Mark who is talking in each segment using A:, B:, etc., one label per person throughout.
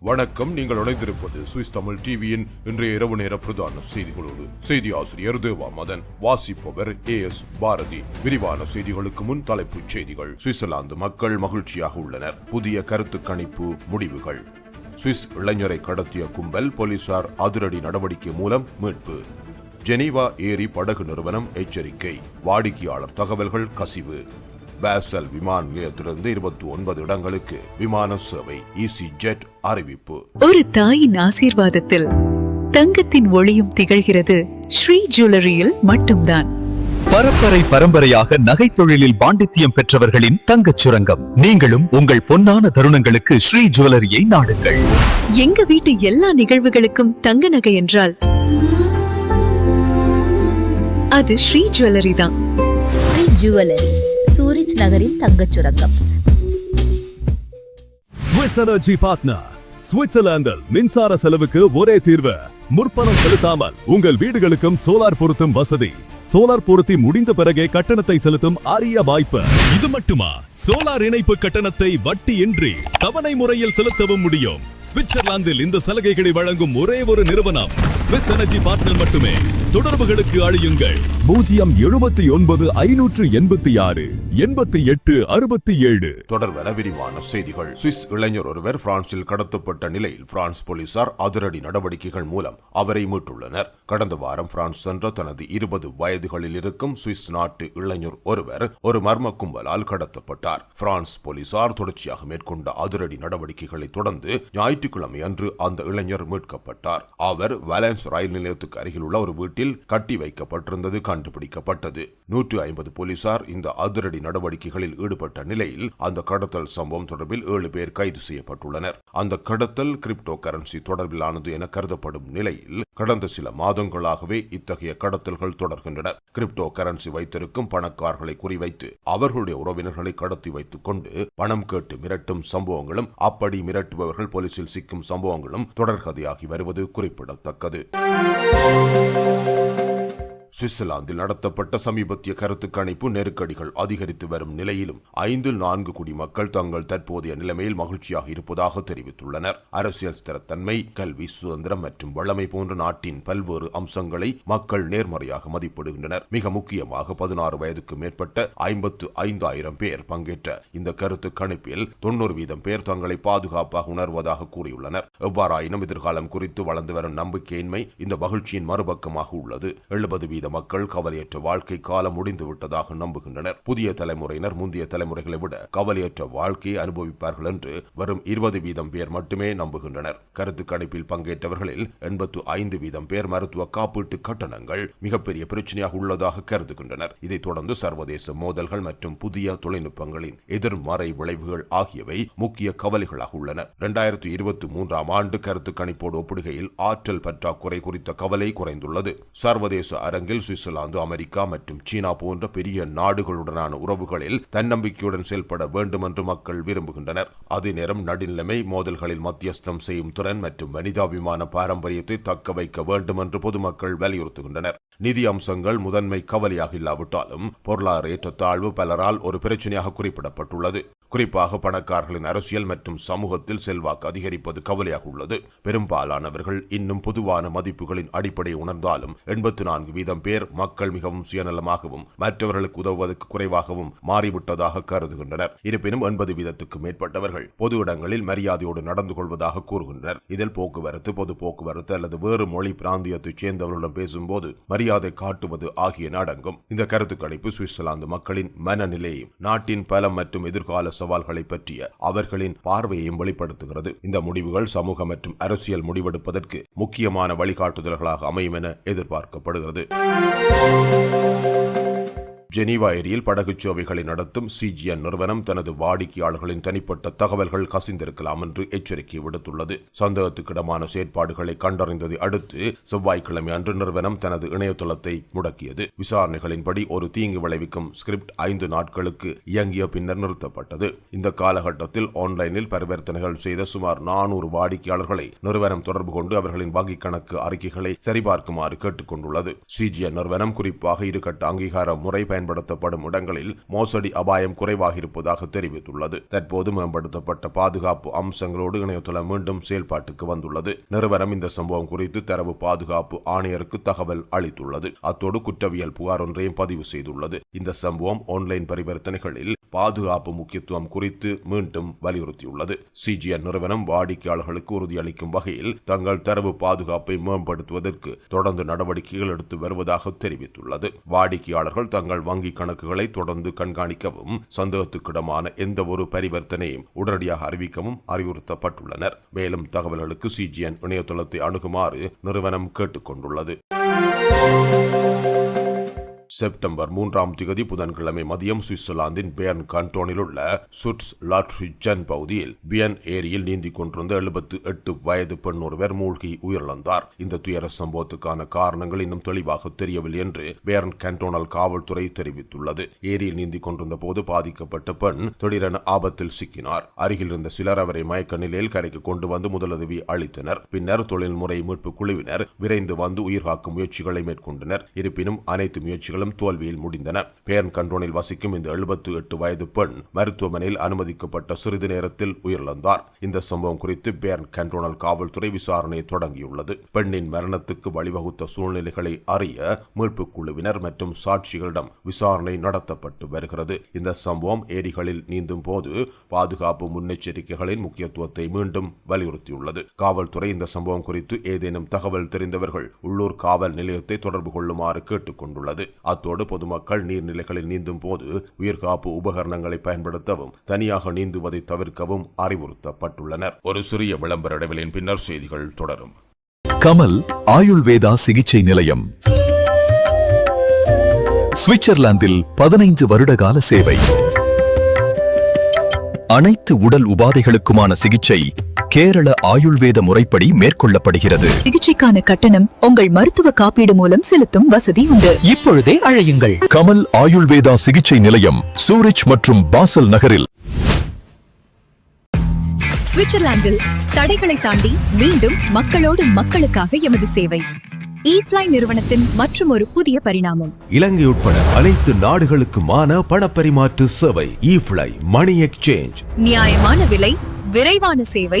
A: வணக்கம். நீங்கள் இணைந்திருப்பது சுவிஸ் தமிழ் டிவியின் இன்றைய இரவு நேர பிரதான செய்திகளோடு. செய்தி ஆசிரியர் தேவா மதன் வாசிப்பவர் ஏ எஸ் பாரதி. விரிவான செய்திகளுக்கு முன் தலைப்புச் செய்திகள். சுவிட்சர்லாந்து மக்கள் மகிழ்ச்சியாக உள்ளனர். புதிய கருத்து கணிப்பு முடிவுகள். சுவிஸ் இளைஞரை கடத்திய கும்பல் போலீசார் அதிரடி நடவடிக்கை மூலம் மீட்பு. ஜெனீவா ஏரி படகு நிறுவனம் எச்சரிக்கை. வாடிக்கையாளர் தகவல்கள் கசிவு. பேசல் விமான நிலையத்திலிருந்து இருபத்தி ஒன்பது இடங்களுக்கு விமான சேவை ஈசி ஜெட் அறிவிப்பு.
B: ஒரு தாயின் ஆசீர்வாதத்தில் தங்கத்தின் ஒளியும் திகழ்கிறது. ஸ்ரீ ஜுவல்லரியில் மட்டும்தான்.
C: பரம்பரை பரம்பரையாக நகைத் தொழிலில் பாண்டித்தியம் பெற்றவர்களின் தங்கச் சுரங்கம். நீங்களும் உங்கள் பொன்னான தருணங்களுக்கு ஸ்ரீ ஜுவல்லரியை நாடுங்கள்.
B: எங்க வீட்டு எல்லா நிகழ்வுகளுக்கும் தங்க நகை என்றால் அது ஸ்ரீ ஜுவல்லரி தான்.
D: ஸ்ரீ ஜுவல்லரி. பீச் நகரின் தங்கச் சுரங்கம்.
E: ஸ்விஸ் எனர்ஜி பார்ட்னர் சுவிட்சர்லாந்தில் மின்சார செலவுக்கு ஒரே தீர்வு. முற்பணம் செலுத்தாமல் உங்கள் வீடுகளுக்கும் சோலார் பொருத்தும் வசதி. சோலார் பொருத்தி முடிந்த பிறகே கட்டணத்தை செலுத்தும் அரிய வாய்ப்பு. இது மட்டுமா? சோலார் இணைப்பு கட்டணத்தை வட்டியின்றி தவணை முறையில் செலுத்தவும் முடியும். சுவிட்சர்லாந்தில் இந்த சலுகைகளை வழங்கும் ஒரே ஒரு நிறுவனம். ஸ்விஸ் எனர்ஜி பார்ட்னர் மட்டுமே. தொடர்புகளுக்கு அழியுங்கள். பூஜ்ஜியம் எழுபத்தி ஒன்பது ஐநூற்று எண்பத்தி ஆறு எண்பத்தி எட்டு அறுபத்தி ஏழு
A: தொடர்வென விரிவான செய்திகள். சுவிஸ் இளைஞர் ஒருவர் பிரான்சில் கடத்தப்பட்ட நிலையில் பிரான்ஸ் போலீசார் அதிரடி நடவடிக்கைகள் மூலம் அவரை மீட்டுள்ளனர். கடந்த வாரம் பிரான்ஸ் சென்ற தனது இருபது வயதுகளில் இருக்கும் சுவிஸ் நாட்டு இளைஞர் ஒருவர் ஒரு மர்ம கும்பலால் கடத்தப்பட்டார். பிரான்ஸ் போலீசார் தொடர்ச்சியாக மேற்கொண்ட அதிரடி நடவடிக்கைகளை தொடர்ந்து ஞாயிற்று ஞாயிற்றுக்கிழமை அன்று அந்த இளைஞர் மீட்கப்பட்டார். அவர் வேலன்ஸ் ரயில் நிலையத்துக்கு அருகில் உள்ள ஒரு வீட்டில் கட்டி வைக்கப்பட்டிருந்தது கண்டுபிடிக்கப்பட்டது. நூற்று ஐம்பது போலீசார் இந்த அதிரடி நடவடிக்கைகளில் ஈடுபட்ட நிலையில் அந்த கடத்தல் சம்பவம் தொடர்பில் ஏழு பேர் கைது செய்யப்பட்டுள்ளனர். அந்த கடத்தல் கிரிப்டோ கரன்சி தொடர்பிலானது என கருதப்படும் நிலையில் கடந்த சில மாதங்களாகவே இத்தகைய கடத்தல்கள் தொடர்கின்றன. கிரிப்டோ கரன்சி வைத்திருக்கும் பணக்காரர்களை குறிவைத்து அவர்களுடைய உறவினர்களை கடத்தி வைத்துக் கொண்டு பணம் கேட்டு மிரட்டும் சம்பவங்களும் அப்படி மிரட்டுபவர்கள் போலீஸ் போலீசில் சிக்கும் சம்பவங்களும் தொடர்கதையாகி வருவது குறிப்பிடத்தக்கது. சுவிட்சர்லாந்தில் நடத்தப்பட்ட சமீபத்திய கருத்து கணிப்பு நெருக்கடிகள் அதிகரித்து வரும் நிலையிலும் ஐந்தில் நான்கு குடிமக்கள் தங்கள் தற்போதைய நிலைமையில் மகிழ்ச்சியாக இருப்பதாக தெரிவித்துள்ளனர். அரசியல் ஸ்திரத்தன்மை கல்வி சுதந்திரம் மற்றும் வளமை போன்ற நாட்டின் பல்வேறு அம்சங்களை மக்கள் நேர்மறையாக மதிப்பிடுகின்றனர். மிக முக்கியமாக பதினாறு வயதுக்கு மேற்பட்ட ஐம்பத்து ஐந்தாயிரம் பேர் பங்கேற்ற இந்த கருத்து கணிப்பில் தொண்ணூறு வீதம் பேர் தங்களை பாதுகாப்பாக உணர்வதாக கூறியுள்ளனர். எவ்வாறாயினும் எதிர்காலம் குறித்து வளர்ந்து வரும் நம்பிக்கையின்மை இந்த மகிழ்ச்சியின் மறுபக்கமாக உள்ளது. எழுபது மக்கள் கவலையற்ற வாழ்க்கை காலம் முடிந்து விட்டதாக நம்புகின்றனர். புதிய தலைமுறையினர் முந்தைய தலைமுறைகளை விட கவலையற்ற வாழ்க்கையை அனுபவிப்பார்கள் என்று வரும் இருபது வீதம் பேர் மட்டுமே நம்புகின்றனர். கருத்து கணிப்பில் பங்கேற்றவர்களில் எண்பத்து ஐந்து வீதம் பேர் மருத்துவ காப்பீட்டு கட்டணங்கள் மிகப்பெரிய பிரச்சனையாக உள்ளதாக கருதுகின்றனர். இதைத் தொடர்ந்து சர்வதேச மோதல்கள் மற்றும் புதிய தொழில்நுட்பங்களின் எதிர்மறை விளைவுகள் ஆகியவை முக்கிய கவலைகளாக உள்ளன. இரண்டாயிரத்தி இருபத்தி மூன்றாம் ஆண்டு கருத்து கணிப்போடு ஒப்பிடுகையில் ஆற்றல் பற்றாக்குறை குறித்த கவலை குறைந்துள்ளது. சர்வதேச அரங்கு அரங்கில் சுவிட்சர்லாந்து அமெரிக்கா மற்றும் சீனா போன்ற பெரிய நாடுகளுடனான உறவுகளில் தன்னம்பிக்கையுடன் செயல்பட வேண்டும் என்று மக்கள் விரும்புகின்றனர். அதே நேரம் நடுநிலைமை மோதல்களில் மத்தியஸ்தம் செய்யும் திறன் மற்றும் மனிதாபிமான பாரம்பரியத்தை தக்க வைக்க வேண்டும் என்று பொதுமக்கள் வலியுறுத்துகின்றனர். நிதி அம்சங்கள் முதன்மை கவலையாக இல்லாவிட்டாலும் பொருளாதார ஏற்றத்தாழ்வு பலரால் ஒரு பிரச்சனையாக குறிப்பிடப்பட்டுள்ளது. குறிப்பாக பணக்காரர்களின் அரசியல் மற்றும் சமூகத்தில் செல்வாக்கு அதிகரிப்பது கவலையாக உள்ளது. பெரும்பாலானவர்கள் இன்னும் பொதுவான மதிப்புகளின் அடிப்படையை உணர்ந்தாலும் எண்பத்தி நான்கு வீதம் பேர் மக்கள் மிகவும் சுயநலமாகவும் மற்றவர்களுக்கு உதவுவதற்கு குறைவாகவும் மாறிவிட்டதாக கருதுகின்றனர். இருப்பினும் எண்பது வீதத்துக்கு மேற்பட்டவர்கள் பொது இடங்களில் மரியாதையோடு நடந்து கொள்வதாக கூறுகின்றனர். இதில் போக்குவரத்து பொது போக்குவரத்து அல்லது வேறு மொழி பிராந்தியத்தைச் சேர்ந்தவர்களிடம் பேசும்போது மரியாதை காட்டுவது ஆகிய அடங்கும். இந்த கருத்து கணிப்பு சுவிட்சர்லாந்து மக்களின் மனநிலையையும் நாட்டின் பலம் மற்றும் எதிர்கால சவால்களை பற்றிய அவர்களின் பார்வையையும் வெளிப்படுத்துகிறது. இந்த முடிவுகள் சமூக மற்றும் அரசியல் முடிவெடுப்பதற்கு முக்கியமான வழிகாட்டுதல்களாக அமையும் என எதிர்பார்க்கப்படுகிறது. Música ஜெனீவா ஏரியில் படகுச் நடத்தும் சிஜிஎன் நிறுவனம் தனது வாடிக்கையாளர்களின் தனிப்பட்ட தகவல்கள் கசிந்திருக்கலாம் என்று எச்சரிக்கை விடுத்துள்ளது. சந்தேகத்துக்கிடமான செயற்பாடுகளை கண்டறிந்ததை அடுத்து செவ்வாய்க்கிழமை அன்று நிறுவனம் தனது இணையதளத்தை முடக்கியது. விசாரணைகளின்படி ஒரு தீங்கு விளைவிக்கும் ஸ்கிரிப்ட் ஐந்து நாட்களுக்கு இயங்கிய பின்னர் நிறுத்தப்பட்டது. இந்த காலகட்டத்தில் ஆன்லைனில் பரிவர்த்தனைகள் செய்த சுமார் நானூறு வாடிக்கையாளர்களை நிறுவனம் தொடர்பு கொண்டு அவர்களின் வங்கிக் கணக்கு அறிக்கைகளை சரிபார்க்குமாறு கேட்டுக் கொண்டுள்ளது. சிஜிஎன் நிறுவனம் குறிப்பாக இருகட்ட அங்கீகார முறை பயன்படுத்தப்படும் இடங்களில் மோசடி அபாயம் குறைவாக இருப்பதாக தெரிவித்துள்ளது. தற்போது மேம்படுத்தப்பட்ட பாதுகாப்பு அம்சங்களோடு இணையதளம் மீண்டும் செயல்பாட்டுக்கு வந்துள்ளது. நிறுவனம் இந்த சம்பவம் குறித்து தரவு பாதுகாப்பு ஆணையருக்கு தகவல் அளித்துள்ளது. அத்தோடு குற்றவியல் புகார் ஒன்றையும் பதிவு செய்துள்ளது. இந்த சம்பவம் ஆன்லைன் பரிவர்த்தனைகளில் பாதுகாப்பு முக்கியத்துவம் குறித்து மீண்டும் வலியுறுத்தியுள்ளது. சிஜிஎன் நிறுவனம் வாடிக்கையாளர்களுக்கு உறுதியளிக்கும் வகையில் தங்கள் தரவு பாதுகாப்பை மேம்படுத்துவதற்கு தொடர்ந்து நடவடிக்கைகள் எடுத்து வருவதாக தெரிவித்துள்ளது. வாடிக்கையாளர்கள் தங்கள் வங்கி கணக்குகளை தொடர்ந்து கண்காணிக்கவும் சந்தேகத்துக்கிடமான எந்த ஒரு பரிவர்த்தனையும் உடனடியாக அறிவிக்கவும் அறிவுறுத்தப்பட்டுள்ளனர். மேலும் தகவல்களுக்கு சிஜிஎன் இணையதளத்தை அணுகுமாறு நிறுவனம் கேட்டுக்கொண்டுள்ளது. செப்டம்பர் மூன்றாம் திகதி புதன்கிழமை மதியம் சுவிட்சர்லாந்தின் பியன் கண்டோனில் உள்ள சுட்ஸ் லாட்ரிஜன் பகுதியில் பியன் ஏரியில் நீந்திக் கொண்டிருந்த எழுபத்து எட்டு வயது பெண் ஒருவர் மூழ்கி உயிரிழந்தார். இந்த துயர சம்பவத்துக்கான காரணங்கள் இன்னும் தெளிவாக தெரியவில்லை என்று பேர்ன் கண்டோனல் காவல்துறை தெரிவித்துள்ளது. ஏரியில் நீந்திக் கொண்டிருந்த போது பாதிக்கப்பட்ட பெண் திடீரென ஆபத்தில் சிக்கினார். அருகில் இருந்த சிலர் அவரை மயக்க நிலையில் கரைக்கு கொண்டு வந்து முதலுதவி அளித்தனர். பின்னர் தொழில்முறை மீட்பு குழுவினர் விரைந்து வந்து உயிர்காக்கும் முயற்சிகளை மேற்கொண்டனர். இருப்பினும் அனைத்து முயற்சிகள் முயற்சிகளும் தோல்வியில் முடிந்தன பேர்ன் கண்டோனில் வசிக்கும் இந்த எழுபத்து எட்டு வயது பெண் மருத்துவமனையில் அனுமதிக்கப்பட்ட சிறிது நேரத்தில் உயிரிழந்தார். இந்த சம்பவம் குறித்து பேர்ன் கண்டோனல் காவல்துறை விசாரணையை தொடங்கியுள்ளது. பெண்ணின் மரணத்துக்கு வழிவகுத்த சூழ்நிலைகளை அறிய மீட்பு குழுவினர் மற்றும் சாட்சிகளிடம் விசாரணை நடத்தப்பட்டு வருகிறது. இந்த சம்பவம் ஏரிகளில் நீந்தும் போது பாதுகாப்பு முன்னெச்சரிக்கைகளின் முக்கியத்துவத்தை மீண்டும் வலியுறுத்தியுள்ளது. காவல்துறை இந்த சம்பவம் குறித்து ஏதேனும் தகவல் தெரிந்தவர்கள் உள்ளூர் காவல் நிலையத்தை தொடர்பு கொள்ளுமாறு கேட்டுக் கொண்டுள்ளது. அத்தோடு பொதுமக்கள் நீர்நிலைகளில் நீந்தும் போது உயிர்காப்பு உபகரணங்களை பயன்படுத்தவும் தனியாக நீந்துவதை தவிர்க்கவும் அறிவுறுத்தப்பட்டுள்ளனர். ஒரு சிறிய விளம்பர இடைவெளியின் பின்னர் செய்திகள் தொடரும்.
C: கமல் ஆயுள்வேதா சிகிச்சை நிலையம். சுவிட்சர்லாந்தில் பதினைந்து வருடகால சேவை. அனைத்து உடல் உபாதைகளுக்குமான சிகிச்சை கேரள ஆயுள்வேத முறைப்படி மேற்கொள்ளப்படுகிறது.
B: சிகிச்சைக்கான கட்டணம் உங்கள் மருத்துவ காப்பீடு மூலம் செலுத்தும் வசதி உண்டு.
C: இப்பொழுதே அழையுங்கள். கமல் ஆயுள்வேதா சிகிச்சை நிலையம் சூரிச் மற்றும் பாசல் நகரில்.
B: சுவிட்சர்லாந்தில் தடைகளை தாண்டி மீண்டும் மக்களோடு மக்களுக்காக எமது சேவை. ஈஃப்ளை நிறுவனத்தின் மற்றும் ஒரு புதிய பரிணாமம்.
F: இலங்கை உட்பட அனைத்து நாடுகளுக்குமான பணப்பரிமாற்று சேவை மணி எக்ஸ்சேஞ்ச்
B: நியாயமான விலை விரைவான சேவை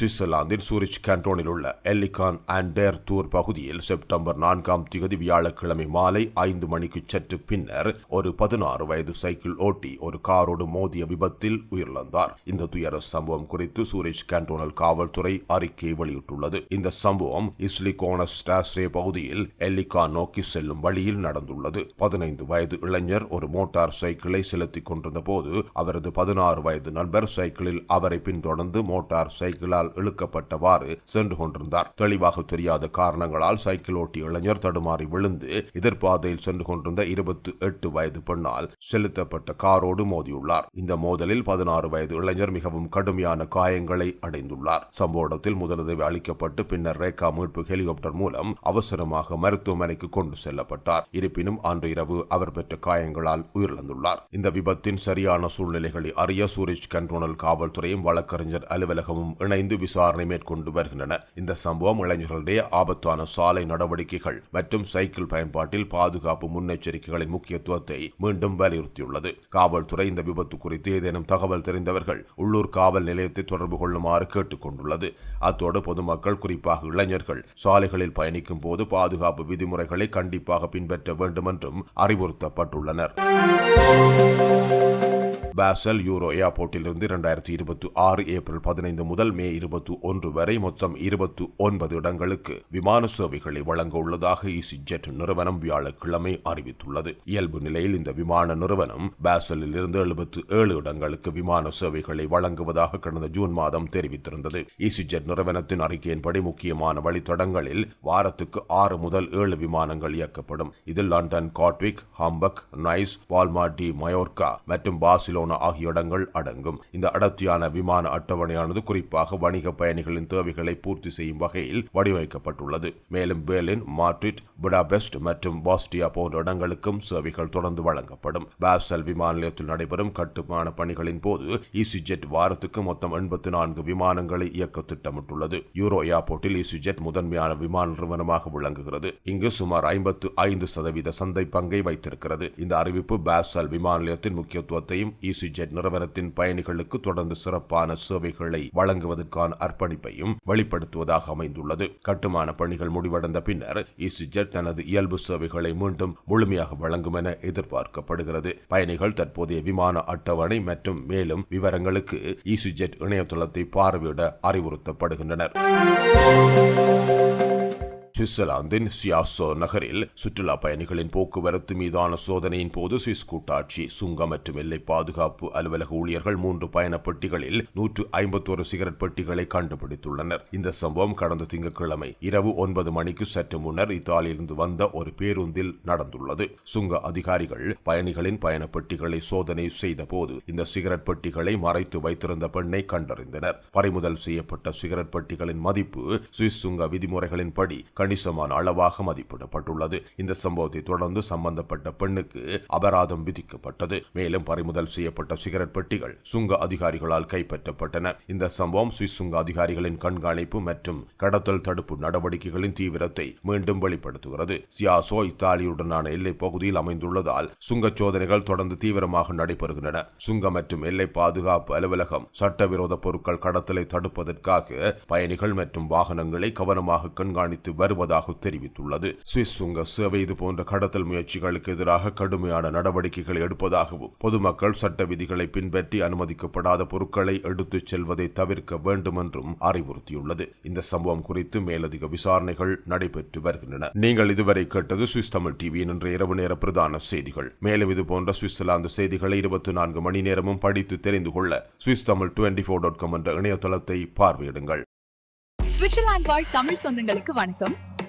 A: சுவிட்சர்லாந்தின் சூரிச் கேண்டோனில் உள்ள எல்லிகான் அண்டேர் தூர் பகுதியில் செப்டம்பர் நான்காம் திகதி வியாழக்கிழமை மாலை ஐந்து மணிக்கு சற்று பின்னர் ஒரு பதினாறு வயது சைக்கிள் ஓட்டி ஒரு காரோடு மோதிய விபத்தில் உயிரிழந்தார். இந்த துயர சம்பவம் குறித்து சூரிச் கேண்டோனல் காவல்துறை அறிக்கை வெளியிட்டுள்ளது. இந்த சம்பவம் இஸ்லிகோனஸ் ஸ்டாஸ்ரே பகுதியில் எல்லிகான் நோக்கி செல்லும் வழியில் நடந்துள்ளது. பதினைந்து வயது இளைஞர் ஒரு மோட்டார் சைக்கிளை செலுத்திக் கொண்டிருந்த போது அவரது பதினாறு வயது நண்பர் சைக்கிளில் அவரை பின்தொடர்ந்து மோட்டார் சைக்கிளால் இழுக்கப்பட்டவாறு சென்று கொண்டிருந்தார். தெளிவாக தெரியாத காரணங்களால் சைக்கிள் ஓட்டிய இளைஞர் தடுமாறி விழுந்து எதிர்பாதையில் சென்று கொண்டிருந்த இருபத்தி எட்டு வயது பெண்ணால் செலுத்தப்பட்ட காரோடு மோதியுள்ளார். இந்த மோதலில் பதினாறு வயது இளைஞர் மிகவும் கடுமையான காயங்களை அடைந்துள்ளார். சம்பவ இடத்தில் முதலுதவி அளிக்கப்பட்டு பின்னர் ரேகா மீட்பு ஹெலிகாப்டர் மூலம் அவசரமாக மருத்துவமனைக்கு கொண்டு செல்லப்பட்டார். இருப்பினும் அன்று இரவு அவர் பெற்ற காயங்களால் உயிரிழந்துள்ளார். இந்த விபத்தின் சரியான சூழ்நிலைகளை அறிய சூரிச் கண்டோனல் காவல்துறையும் வழக்கறிஞர் அலுவலகமும் இணைந்து விசாரணை மேற்கொண்டு வருகின்றன. இந்த சம்பவம் இளைஞர்களுடைய ஆபத்தான சாலை நடவடிக்கைகள் மற்றும் சைக்கிள் பயன்பாட்டில் பாதுகாப்பு முன்னெச்சரிக்கைகளின் முக்கியத்துவத்தை மீண்டும் வலியுறுத்தியுள்ளது. காவல்துறை இந்த விபத்து குறித்து ஏதேனும் தகவல் தெரிந்தவர்கள் உள்ளூர் காவல் நிலையத்தை தொடர்பு கொள்ளுமாறு கேட்டுக் கொண்டுள்ளது அத்தோடு பொதுமக்கள் குறிப்பாக இளைஞர்கள் சாலைகளில் பயணிக்கும் போது பாதுகாப்பு விதிமுறைகளை கண்டிப்பாக பின்பற்ற வேண்டும் என்றும் அறிவுறுத்தப்பட்டுள்ளனர். பாசல் யூரோ ஏர்போர்ட்டிலிருந்து இரண்டாயிரத்தி இருபத்தி ஆறு ஏப்ரல் பதினைந்து முதல் மே இருபத்தி ஒன்று வரை மொத்தம் இருபத்தி ஒன்பது இடங்களுக்கு விமான சேவைகளை வழங்க உள்ளதாக இசிஜெட் நிறுவனம் வியாழக்கிழமை அறிவித்துள்ளது. இயல்பு நிலையில் இந்த விமான நிறுவனம் பாசலில் இருந்து எழுபத்து ஏழு இடங்களுக்கு விமான சேவைகளை வழங்குவதாக கடந்த ஜூன் மாதம் தெரிவித்திருந்தது. இசிஜெட் நிறுவனத்தின் அறிக்கையின்படி முக்கியமான வழித்தடங்களில் வாரத்துக்கு ஆறு முதல் ஏழு விமானங்கள் இயக்கப்படும். இதில் London Gatwick Hamburg Nice Palma de Mallorca மற்றும் பாசிலோ பார்சிலோனா ஆகிய இடங்கள் அடங்கும். இந்த அடர்த்தியான விமான அட்டவணையானது குறிப்பாக வணிக பயணிகளின் தேவைகளை பூர்த்தி செய்யும் வகையில் வடிவமைக்கப்பட்டுள்ளது. மேலும் பேலின் மாட்ரிட் புடாபெஸ்ட் மற்றும் பாஸ்டியா போன்ற இடங்களுக்கும் சேவைகள் தொடர்ந்து வழங்கப்படும். பாசல் விமான நிலையத்தில் நடைபெறும் கட்டுமான பணிகளின் போது இசிஜெட் வாரத்துக்கு மொத்தம் எண்பத்தி நான்கு விமானங்களை இயக்க திட்டமிட்டுள்ளது. யூரோ ஏர்போர்ட்டில் இசிஜெட் முதன்மையான விமான நிறுவனமாக விளங்குகிறது. இங்கு சுமார் ஐம்பத்து ஐந்து சதவீத சந்தை பங்கை வைத்திருக்கிறது. இந்த அறிவிப்பு பாசல் விமான நிலையத்தின் முக்கியத்துவத்தையும் ஈசிஜெட் நிறுவனத்தின் பயணிகளுக்கு தொடர்ந்து சிறப்பான சேவைகளை வழங்குவதற்கான அர்ப்பணிப்பையும் வெளிப்படுத்துவதாக அமைந்துள்ளது. கட்டுமான பணிகள் முடிவடைந்த பின்னர் ஈசிஜெட் தனது இயல்பு சேவைகளை மீண்டும் முழுமையாக வழங்கும் என எதிர்பார்க்கப்படுகிறது. பயணிகள் தற்போதைய விமான அட்டவணை மற்றும் மேலும் விவரங்களுக்கு ஈசிஜெட் இணையதளத்தை பார்வையிட அறிவுறுத்தப்படுகின்றனர். சுவிட்சர்லாந்தின் சியாசோ நகரில் சுற்றுலா பயணிகளின் போக்குவரத்து மீதான சோதனையின் போது சுவிஸ் கூட்டாட்சி சுங்கம் மற்றும் எல்லை பாதுகாப்பு அலுவலக ஊழியர்கள் மூன்று பயணப் பெட்டிகளில் நூற்று ஐம்பத்தோரு சிகரெட் பெட்டிகளை கண்டுபிடித்துள்ளனர். இந்த சம்பவம் கடந்த திங்கட்கிழமை இரவு ஒன்பது மணிக்கு சற்று முன்னர் இத்தாலியிலிருந்து வந்த ஒரு பேருந்தில் நடந்துள்ளது. சுங்க அதிகாரிகள் பயணிகளின் பயணப் பெட்டிகளை சோதனை செய்தபோது இந்த சிகரெட் பெட்டிகளை மறைத்து வைத்திருந்த பெண்ணை கண்டறிந்தனர். பறிமுதல் செய்யப்பட்ட சிகரெட் பெட்டிகளின் மதிப்பு சுவிஸ் சுங்க விதிமுறைகளின்படி கண் கணிசமான அளவாக மதிப்பிடப்பட்டுள்ளது. இந்த சம்பவத்தை தொடர்ந்து சம்பந்தப்பட்ட பெண்ணுக்கு அபராதம் விதிக்கப்பட்டது. மேலும் பறிமுதல் செய்யப்பட்ட சிகரெட் பெட்டிகள் சுங்க அதிகாரிகளால் கைப்பற்றப்பட்டன. இந்த சம்பவம் சுவிஸ் சுங்க அதிகாரிகளின் கண்காணிப்பு மற்றும் கடத்தல் தடுப்பு நடவடிக்கைகளின் தீவிரத்தை மீண்டும் வெளிப்படுத்துகிறது. சியாசோ இத்தாலியுடனான எல்லைப் பகுதியில் அமைந்துள்ளதால் சுங்க சோதனைகள் தொடர்ந்து தீவிரமாக நடைபெறுகின்றன. சுங்க மற்றும் எல்லை பாதுகாப்பு அலுவலகம் சட்டவிரோத பொருட்கள் கடத்தலை தடுப்பதற்காக பயணிகள் மற்றும் வாகனங்களை கவனமாக கண்காணித்து வருவதாக தெரிவித்துள்ளது. சுவிஸ் சுங்க சேவை இது போன்ற கடத்தல் முயற்சிகளுக்கு எதிராக கடுமையான நடவடிக்கைகளை எடுப்பதாகவும் பொதுமக்கள் சட்ட விதிகளை பின்பற்றி அனுமதிக்கப்படாத பொருட்களை எடுத்துச் செல்வதை தவிர்க்க வேண்டும் என்றும் அறிவுறுத்தியுள்ளது. இந்த சம்பவம் குறித்து மேலதிக விசாரணைகள் நடைபெற்று வருகின்றன. நீங்கள் இதுவரை கேட்டது சுவிஸ் தமிழ் டிவியின் இன்று இரவு நேர பிரதான செய்திகள். மேலும் இது போன்ற சுவிட்சர்லாந்து செய்திகளை இருபத்தி நான்கு மணி நேரமும் படித்து தெரிந்து கொள்ள Swiss Tamil twenty four dot com என்ற இணையதளத்தை பார்வையிடுங்கள்.
B: சுவிட்சர்லாந்து வாழ் தமிழ் சொந்தங்களுக்கு வணக்கம்.